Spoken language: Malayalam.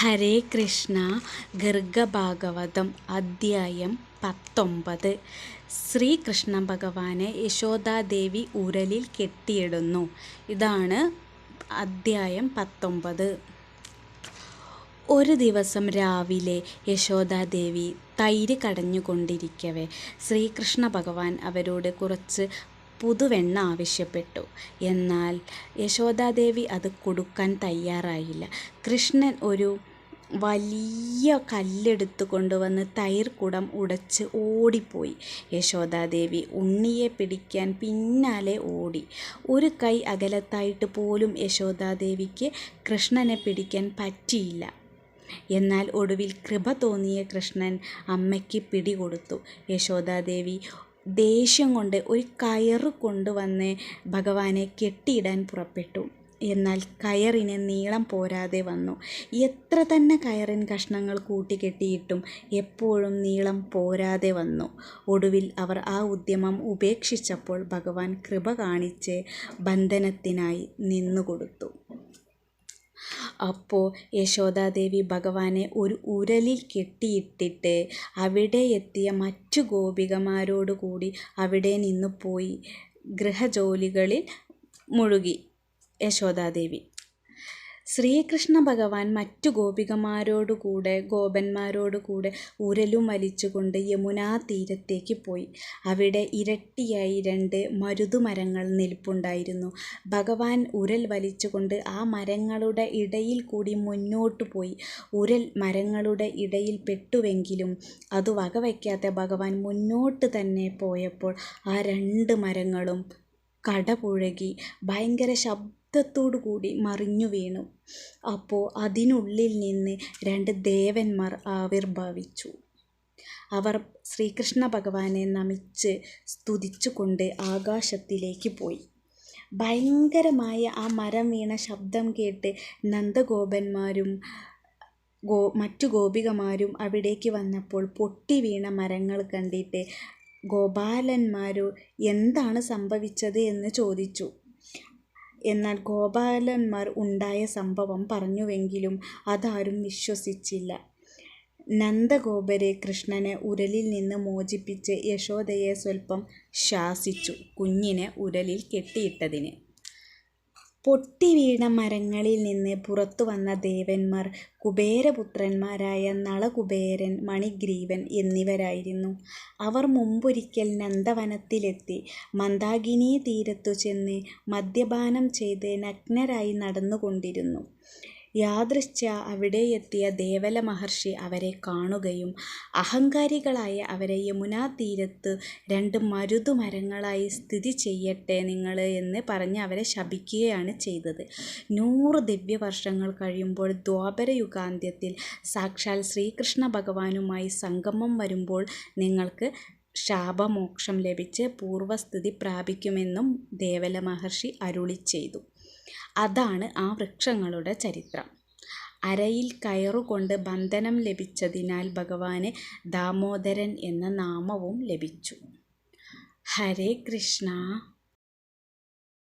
ഹരേ കൃഷ്ണ ഗർഗഭാഗവതം അദ്ധ്യായം പത്തൊമ്പത്. ശ്രീകൃഷ്ണ ഭഗവാനെ യശോദാദേവി ഉരലിൽ കെട്ടിയിടുന്നു. ഇതാണ് അദ്ധ്യായം പത്തൊമ്പത്. ഒരു ദിവസം രാവിലെ യശോദാദേവി തൈര് കടഞ്ഞുകൊണ്ടിരിക്കവേ. ശ്രീകൃഷ്ണ ഭഗവാൻ അവരോട് കുറച്ച് പുതുവെണ്ണ ആവശ്യപ്പെട്ടു. എന്നാൽ യശോദാദേവി അത് കൊടുക്കാൻ തയ്യാറായില്ല. കൃഷ്ണൻ ഒരു വലിയ കല്ലെടുത്ത് കൊണ്ടുവന്ന് തൈർ കുടം ഉടച്ച് ഓടിപ്പോയി. യശോദാദേവി ഉണ്ണിയെ പിടിക്കാൻ പിന്നാലെ ഓടി. ഒരു കൈ അകലത്തായിട്ട് പോലും യശോദാദേവിക്ക് കൃഷ്ണനെ പിടിക്കാൻ പറ്റിയില്ല. എന്നാൽ ഒടുവിൽ കൃപ തോന്നിയ കൃഷ്ണൻ അമ്മയ്ക്ക് പിടികൊടുത്തു യശോദാദേവി ദേഷ്യം കൊണ്ട് ഒരു കയറ് കൊണ്ടുവന്ന് ഭഗവാനെ കെട്ടിയിടാൻ പുറപ്പെട്ടു. എന്നാൽ കയറിന് നീളം പോരാതെ വന്നു. എത്ര തന്നെ കയറിൻ കഷ്ണങ്ങൾ കൂട്ടിക്കെട്ടിയിട്ടും എപ്പോഴും നീളം പോരാതെ വന്നു. ഒടുവിൽ അവർ ആ ഉദ്യമം ഉപേക്ഷിച്ചപ്പോൾ ഭഗവാൻ കൃപ കാണിച്ച് ബന്ധനത്തിനായി നിന്നുകൊടുത്തു. അപ്പോൾ യശോദാദേവി ഭഗവാനെ ഒരു ഉരലിൽ കെട്ടിയിട്ടിട്ട് അവിടെ എത്തിയ മറ്റു ഗോപികമാരോടുകൂടി അവിടെ നിന്ന് പോയി ഗൃഹജോലികളിൽ മുഴുകി. യശോദാദേവി. ശ്രീകൃഷ്ണ ഭഗവാൻ മറ്റു ഗോപികമാരോടുകൂടെ ഗോപന്മാരോടുകൂടെ ഉരലും വലിച്ചുകൊണ്ട് യമുനാ തീരത്തേക്ക് പോയി. അവിടെ ഇരട്ടിയായി രണ്ട് മരുതുമരങ്ങൾ നിൽപ്പുണ്ടായിരുന്നു. ഭഗവാൻ ഉരൽ വലിച്ചുകൊണ്ട് ആ മരങ്ങളുടെ ഇടയിൽ കൂടി മുന്നോട്ട് പോയി. ഉരൽ മരങ്ങളുടെ ഇടയിൽ പെട്ടുവെങ്കിലും അത് വകവയ്ക്കാത്ത ഭഗവാൻ മുന്നോട്ട് തന്നെ പോയപ്പോൾ ആ രണ്ട് മരങ്ങളും കടപുഴകി ഭയങ്കര ശബ്ദത്തോടു കൂടി മറിഞ്ഞു വീണു. അപ്പോൾ അതിനുള്ളിൽ നിന്ന് രണ്ട് ദേവന്മാർ ആവിർഭവിച്ചു. അവർ ശ്രീകൃഷ്ണ ഭഗവാനെ നമിച്ച് സ്തുതിച്ചുകൊണ്ട് ആകാശത്തിലേക്ക് പോയി. ഭയങ്കരമായ ആ മരം വീണ ശബ്ദം കേട്ട് നന്ദഗോപന്മാരും ഗോ മറ്റു ഗോപികമാരും അവിടേക്ക് വന്നപ്പോൾ പൊട്ടി വീണ മരങ്ങൾ കണ്ടിട്ട് ഗോപാലന്മാരോ എന്താണ് സംഭവിച്ചത് എന്ന് ചോദിച്ചു. എന്നാൽ ഗോപാലന്മാർ ഉണ്ടായ സംഭവം പറഞ്ഞുവെങ്കിലും അതാരും വിശ്വസിച്ചില്ല. നന്ദഗോപരെ കൃഷ്ണനെ ഉരലിൽ നിന്ന് മോചിപ്പിച്ച് യശോദയെ സ്വല്പം ശാസിച്ചു കുഞ്ഞിനെ ഉരലിൽ കെട്ടിയിട്ടതിന്. പൊട്ടിവീണ മരങ്ങളിൽ നിന്ന് പുറത്തു വന്ന ദേവന്മാർ കുബേരപുത്രന്മാരായ നളകുബേരൻ മണിഗ്രീവൻ എന്നിവരായിരുന്നു. അവർ മുമ്പൊരിക്കൽ നന്ദവനത്തിലെത്തി മന്ദാകിനി തീരത്തു ചെന്ന് മദ്യപാനം ചെയ്ത് നഗ്നരായി നടന്നുകൊണ്ടിരുന്നു. യാദൃശ്ച അവിടെ എത്തിയ ദേവല മഹർഷി അവരെ കാണുകയും അഹങ്കാരികളായ അവരെ യമുനാ തീരത്ത് രണ്ട് മരുതുമരങ്ങളായി സ്ഥിതി ചെയ്യട്ടെ നിങ്ങൾ എന്ന് പറഞ്ഞ് അവരെ ശപിക്കുകയാണ് ചെയ്തത്. നൂറ് ദിവ്യവർഷങ്ങൾ കഴിയുമ്പോൾ ദ്വാപരയുഗാന്ത്യത്തിൽ സാക്ഷാൽ ശ്രീകൃഷ്ണ ഭഗവാനുമായി സംഗമം വരുമ്പോൾ നിങ്ങൾക്ക് ശാപമോക്ഷം ലഭിച്ച് പൂർവസ്ഥിതി പ്രാപിക്കുമെന്നും ദേവല മഹർഷി അരുളി ചെയ്തു. അതാണ് ആ വൃക്ഷങ്ങളുടെ ചരിത്രം. അരയിൽ കയറുകൊണ്ട് ബന്ധനം ലഭിച്ചതിനാൽ ഭഗവാന് ദാമോദരൻ എന്ന നാമവും ലഭിച്ചു. ഹരേ കൃഷ്ണ.